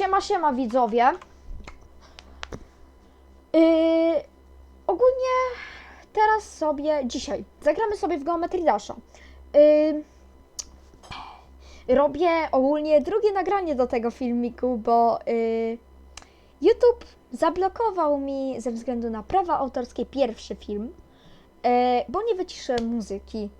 Siema, siema widzowie. Yy, ogólnie teraz sobie, dzisiaj, zagramy sobie w Geometry Dasha. Yy, robię ogólnie drugie nagranie do tego filmiku, bo yy, YouTube zablokował mi ze względu na prawa autorskie pierwszy film, yy, bo nie wyciszę muzyki.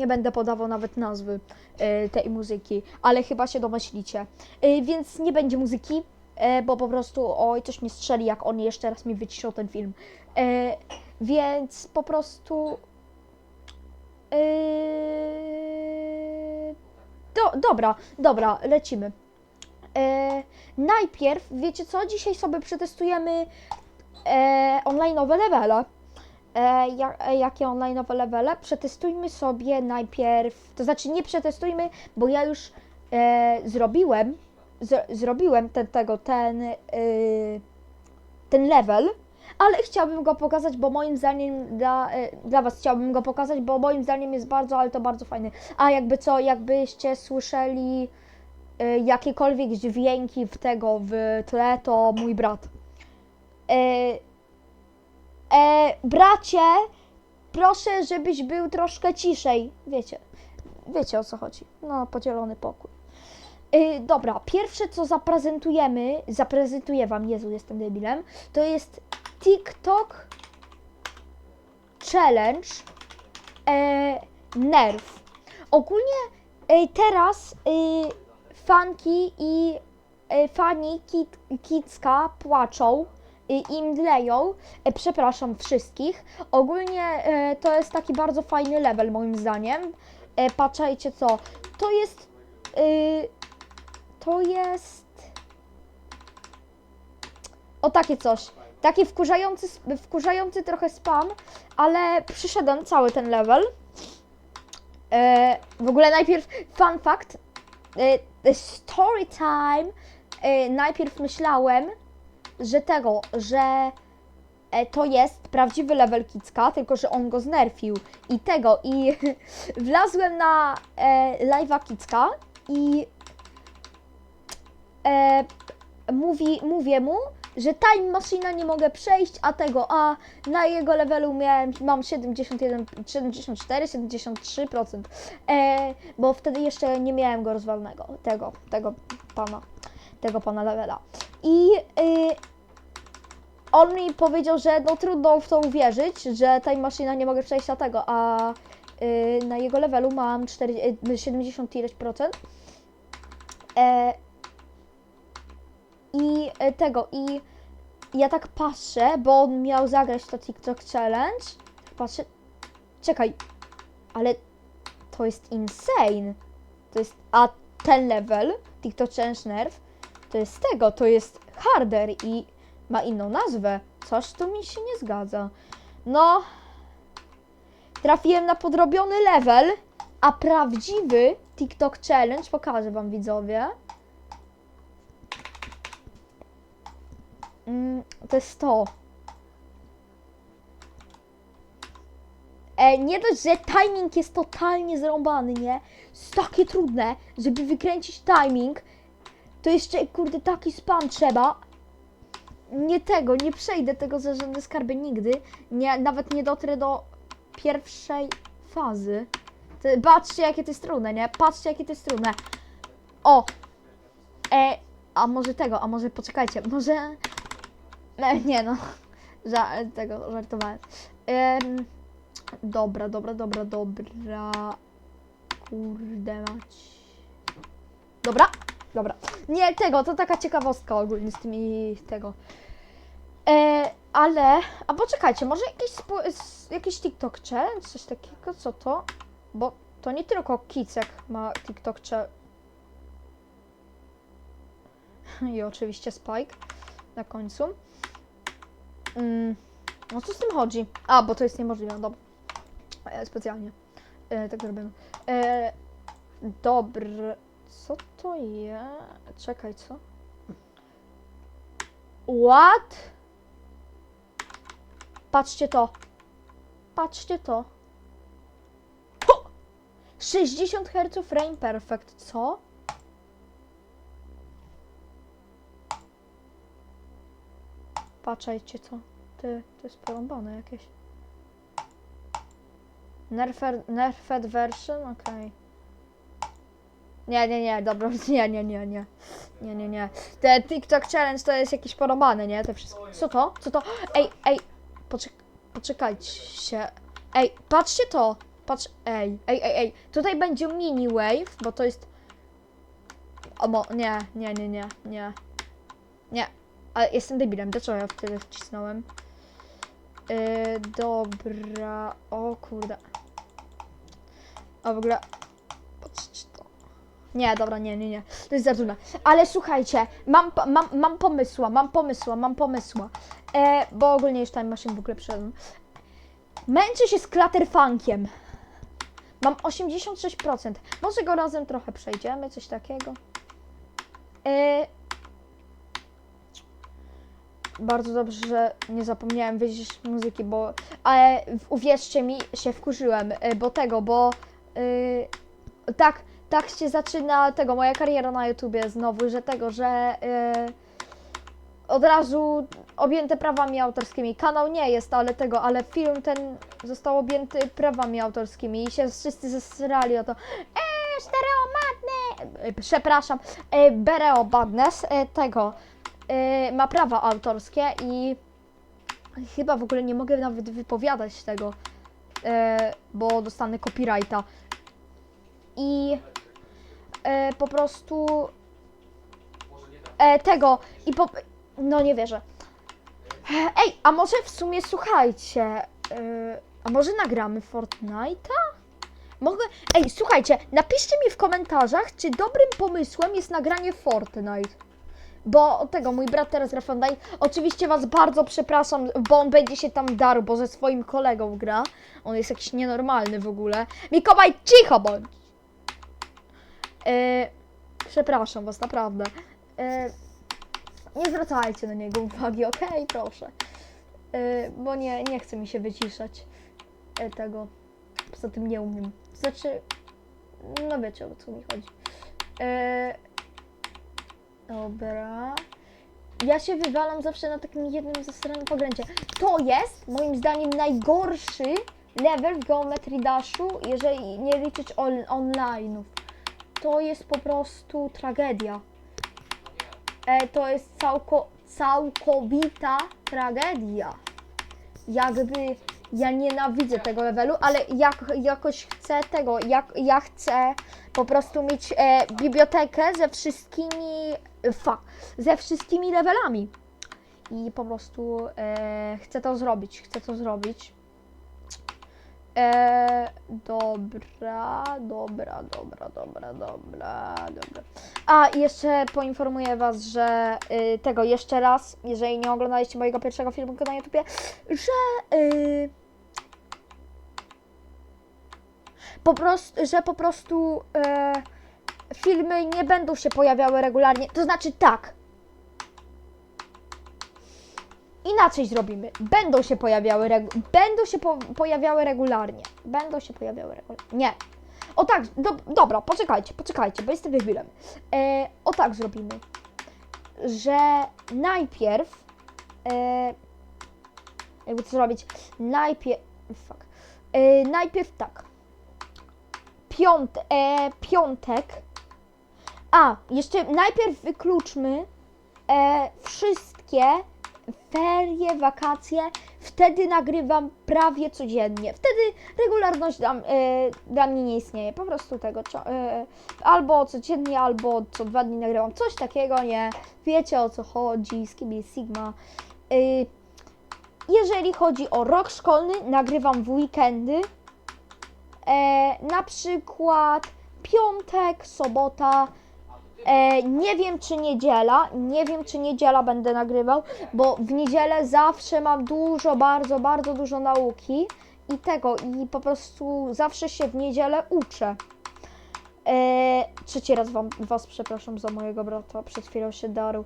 Nie będę podawał nawet nazwy e, tej muzyki, ale chyba się domyślicie. E, więc nie będzie muzyki, e, bo po prostu oj, coś mnie strzeli, jak on jeszcze raz mi wyciszą ten film. Więc po prostu. E, do, dobra, dobra, lecimy. Najpierw, wiecie co? Dzisiaj sobie przetestujemy e, online'owe levele. E, e, jakie online'owe levele? Przetestujmy sobie najpierw, to znaczy nie przetestujmy, bo ja już e, zrobiłem, z, zrobiłem ten, tego, ten, y, ten level, ale chciałbym go pokazać, bo moim zdaniem dla, e, dla Was chciałbym go pokazać, bo moim zdaniem jest bardzo, ale to bardzo fajny. A jakby co, jakbyście słyszeli e, jakiekolwiek dźwięki w tego, w tle, to mój brat. E, E, bracie, proszę, żebyś był troszkę ciszej. Wiecie, wiecie o co chodzi. No, podzielony pokój. E, dobra, pierwsze co zaprezentujemy, zaprezentuję wam, Jezu, jestem debilem, to jest TikTok Challenge e, Nerf. Ogólnie e, teraz e, fanki i e, fani kit, Kicka płaczą i i mdleją. E, Przepraszam wszystkich. Ogólnie e, to jest taki bardzo fajny level moim zdaniem. E, patrzajcie co. To jest. y, to jest. O takie coś. Taki wkurzający, wkurzający trochę spam, ale przyszedłem cały ten level. E, w ogóle najpierw fun fact. E, story time. E, najpierw myślałem, że tego, że e, to jest prawdziwy level Kicka, tylko że on go znerfił i tego i wlazłem na e, live'a Kicka i e, mówi, mówię mu, że time machina nie mogę przejść, a tego, a na jego levelu miałem, mam 71, 74, 73%, e, bo wtedy jeszcze nie miałem go rozwalonego, tego, tego pana, tego pana levela. I y, on mi powiedział, że no trudno w to uwierzyć, że tej maszyna nie mogę przejść na tego, a y, na jego levelu mam 4, y, 70 ileś procent. E, I y, tego, i ja tak patrzę, bo on miał zagrać to TikTok Challenge. Patrzę, czekaj, ale to jest insane. To jest, a ten level, TikTok Challenge Nerf, to jest tego, to jest harder i ma inną nazwę. Coś tu mi się nie zgadza. No, trafiłem na podrobiony level, a prawdziwy TikTok Challenge, pokażę wam widzowie. Mm, to jest to. E, nie dość, że timing jest totalnie zrąbany, nie? Jest takie trudne, żeby wykręcić timing, to jeszcze, kurde, taki spam trzeba. Nie tego, nie przejdę tego za żadne skarby nigdy. Nie, nawet nie dotrę do pierwszej fazy. To, patrzcie, jakie to jest trudne, nie? Patrzcie, jakie to jest trudne. O! E, a może tego, a może poczekajcie, może... E, nie no, Ża tego, żartowałem. Em, dobra, dobra, dobra, dobra. Kurde mać. Dobra, dobra. Nie, tego, to taka ciekawostka ogólnie z tymi tego. E, ale, a poczekajcie, może jakiś, jakiś TikTok challenge, coś takiego, co to? Bo to nie tylko Kicek ma TikTok challenge. I oczywiście Spike na końcu. Mm, no co z tym chodzi? A, bo to jest niemożliwe, dobra. E, specjalnie. E, tak zrobiono. E, dobry. Co to jest? Czekaj, co? What? Patrzcie to. Patrzcie to. Ho! 60 Hz frame perfect. Co? patrzajcie co. Ty, to jest porąbane jakieś. Nerfed, nerfed version? Okej. Nie, nie, nie, dobra, nie, nie, nie, nie. Nie, nie, nie. Te TikTok Challenge to jest jakieś porąbane, nie? Te wszystko. Co to? Co to? Ej, ej, poczek poczekajcie. Ej, patrzcie to. Patrz, ej, ej, ej, ej. Tutaj będzie mini wave, bo to jest... O, mo, nie, nie, nie, nie, nie. Nie, ale jestem debilem, dlaczego ja wtedy wcisnąłem? Yy, dobra, o kurde. A w ogóle... Patrzcie to. Nie, dobra, nie, nie, nie. To jest za trudne. Ale słuchajcie, mam, mam, mam pomysła, mam pomysła, mam pomysła. E, bo ogólnie już time machine w ogóle przeszedłem. Męczę się z Clutterfunkiem. Mam 86%. Może go razem trochę przejdziemy, coś takiego. E, bardzo dobrze, że nie zapomniałem wyjść muzyki, bo. Ale uwierzcie mi, się wkurzyłem, e, bo tego, bo. y, tak, tak się zaczyna tego, moja kariera na YouTubie znowu, że tego, że. y, od razu objęte prawami autorskimi. Kanał nie jest, ale tego, ale film ten został objęty prawami autorskimi i się wszyscy zesrali o to. Eee, Stereo Madness! E, Przepraszam, e, Bereo Badness e, tego e, ma prawa autorskie i chyba w ogóle nie mogę nawet wypowiadać tego, e, bo dostanę copyrighta. I e, po prostu e, tego i po, no nie wierzę. Ej, a może w sumie słuchajcie, e, a może nagramy Fortnite'a? Mogę. Ej, słuchajcie, napiszcie mi w komentarzach, czy dobrym pomysłem jest nagranie Fortnite. Bo tego mój brat teraz gra. Oczywiście was bardzo przepraszam, bo on będzie się tam darł, bo ze swoim kolegą gra. On jest jakiś nienormalny w ogóle. Mikołaj, cicho bądź! E, przepraszam was, naprawdę. E, nie zwracajcie na niego uwagi, okej? Proszę. E, bo nie, nie chce mi się wyciszać e, tego. Poza tym nie umiem. Znaczy, no wiecie o co mi chodzi. E, dobra. Ja się wywalam zawsze na takim jednym zasranym pogręcie. To jest, moim zdaniem, najgorszy level w Geometry Dashu, jeżeli nie liczyć on online'ów. To jest po prostu tragedia. E, to jest całko, całkowita tragedia. Jakby ja nienawidzę tego levelu, ale jak, jakoś chcę tego, jak, ja chcę po prostu mieć e, bibliotekę ze wszystkimi, fa, ze wszystkimi levelami. I po prostu e, chcę to zrobić, chcę to zrobić. E, dobra, dobra, dobra, dobra, dobra, dobra. A, jeszcze poinformuję Was, że y, tego jeszcze raz, jeżeli nie oglądaliście mojego pierwszego filmu na YouTubie, że y, po prostu, że po prostu y, filmy nie będą się pojawiały regularnie. To znaczy tak. Inaczej zrobimy. Będą się pojawiały będą się po- pojawiały regularnie. Będą się pojawiały regularnie. Nie. O tak, do, dobra, poczekajcie, poczekajcie, bo jestem debilem. E, o tak zrobimy, że najpierw, e, jakby to zrobić, najpierw, fuck, e, najpierw tak, Piąt, e, piątek, a, jeszcze najpierw wykluczmy e, wszystkie ferie, wakacje, wtedy nagrywam prawie codziennie. Wtedy regularność dla, e, dla mnie nie istnieje. Po prostu tego, e, albo codziennie, albo co dwa dni nagrywam. Coś takiego, nie? Wiecie o co chodzi, z kim jest Sigma. E, jeżeli chodzi o rok szkolny, nagrywam w weekendy. E, na przykład piątek, sobota, E, nie wiem czy niedziela, nie wiem czy niedziela będę nagrywał, bo w niedzielę zawsze mam dużo, bardzo, bardzo dużo nauki i tego, i po prostu zawsze się w niedzielę uczę. E, trzeci raz wam, was przepraszam za mojego brata, przed chwilą się darł.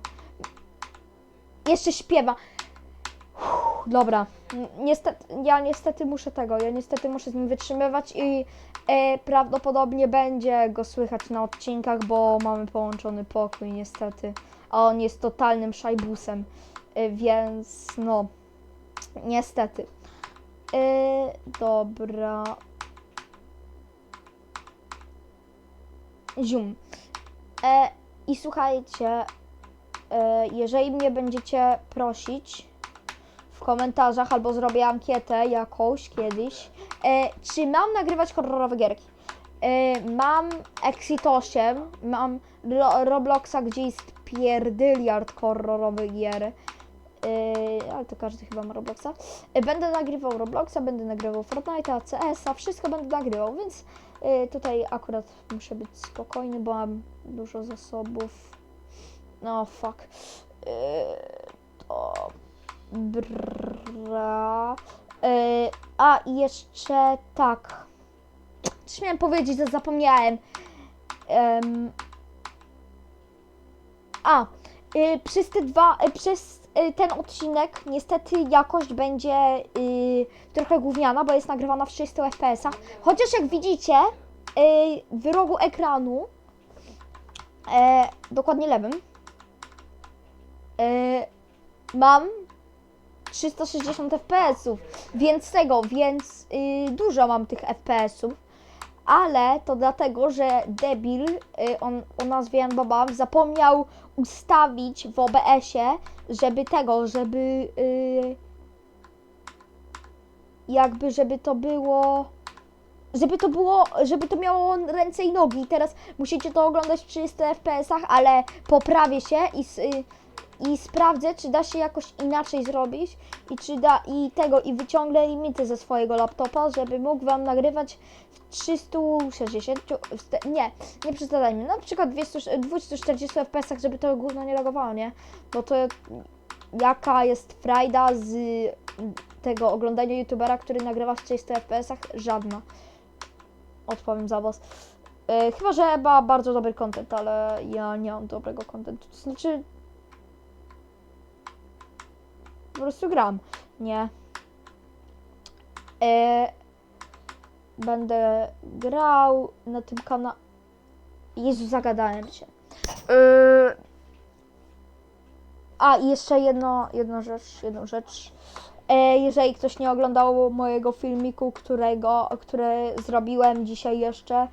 Jeszcze śpiewa. Dobra, niestety, ja niestety muszę tego, ja niestety muszę z nim wytrzymywać i e, prawdopodobnie będzie go słychać na odcinkach, bo mamy połączony pokój niestety, a on jest totalnym szajbusem. y, więc no, niestety. Y, dobra. Zium. E, I słuchajcie, e, jeżeli mnie będziecie prosić komentarzach albo zrobię ankietę jakąś kiedyś, e, czy mam nagrywać horrorowe gierki. E, mam Exit 8, mam Ro Robloxa, gdzie jest pierdyliard horrorowych gier. E, ale to każdy chyba ma Robloxa. E, będę nagrywał Robloxa, będę nagrywał Fortnite'a, CS-a, wszystko będę nagrywał, więc e, tutaj akurat muszę być spokojny, bo mam dużo zasobów. No fuck. E, Dobra. E, a jeszcze tak. Coś miałem powiedzieć, to zapomniałem. Em, a, y, przez te dwa, y, przez y, ten odcinek niestety jakość będzie y, trochę gówniana, bo jest nagrywana w 300 fps-ach. Chociaż jak widzicie, y, w rogu ekranu, e, dokładnie lewym, e, mam 360 fps-ów, więc tego, więc y, dużo mam tych fps-ów, ale to dlatego, że debil y, on, o nazwie Boba zapomniał ustawić w OBS-ie, żeby tego, żeby y, jakby, żeby to było żeby to było, żeby to miało ręce i nogi. Teraz musicie to oglądać w 300 fps-ach, ale poprawię się i, y, i sprawdzę, czy da się jakoś inaczej zrobić i czy da i tego i wyciągnę limity ze swojego laptopa, żeby mógł wam nagrywać w 360 w nie, nie przesadzajmy, na przykład 200, 240 fps, żeby to gówno nie lagowało, nie? Bo to jaka jest frajda z tego oglądania youtubera, który nagrywa w 300 fps? Żadna. Odpowiem za was. E, chyba, że ma bardzo dobry content, ale ja nie mam dobrego contentu. To znaczy. Po prostu gram. Nie. E, będę grał na tym kanale. Jezu, zagadałem się. E, a i jeszcze jedno, jedną rzecz, jedną rzecz. E, jeżeli ktoś nie oglądał mojego filmiku, którego, który zrobiłem dzisiaj jeszcze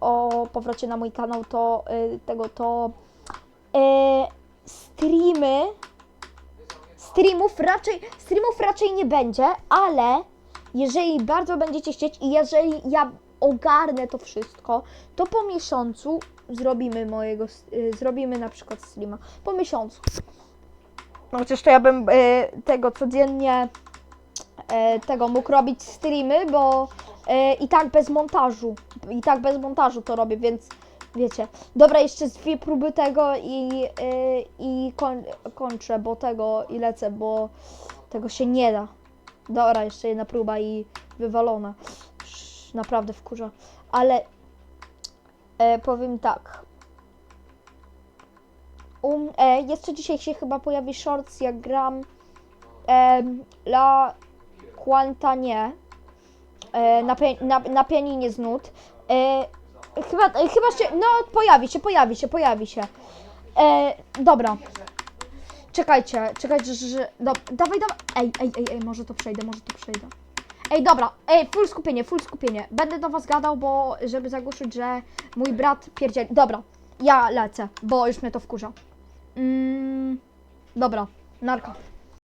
o powrocie na mój kanał, to e, tego to e, streamy streamów raczej streamów raczej nie będzie, ale jeżeli bardzo będziecie chcieć i jeżeli ja ogarnę to wszystko, to po miesiącu zrobimy mojego y, zrobimy na przykład streama po miesiącu. Chociaż to ja bym y, tego codziennie y, tego mógł robić streamy, bo y, i tak bez montażu, i tak bez montażu to robię, więc wiecie. Dobra, jeszcze dwie próby tego i, y, i koń, kończę, bo tego i lecę, bo tego się nie da. Dobra, jeszcze jedna próba i wywalona. Naprawdę wkurza. Ale e, powiem tak. Um, e, jeszcze dzisiaj się chyba pojawi shorts, jak gram e, La Quanta nie. E, na, na, na pianinie z nut. E, chyba, e, chyba się, no pojawi się, pojawi się, pojawi się. E, dobra. Czekajcie, czekajcie, że, że do, dawaj, dawaj. Ej, ej, ej, ej, może to przejdę, może to przejdę. Ej, dobra, ej, full skupienie, full skupienie. Będę do was gadał, bo żeby zagłuszyć, że mój brat pierdzieli. Dobra, ja lecę, bo już mnie to wkurza. Mm, dobra, narka.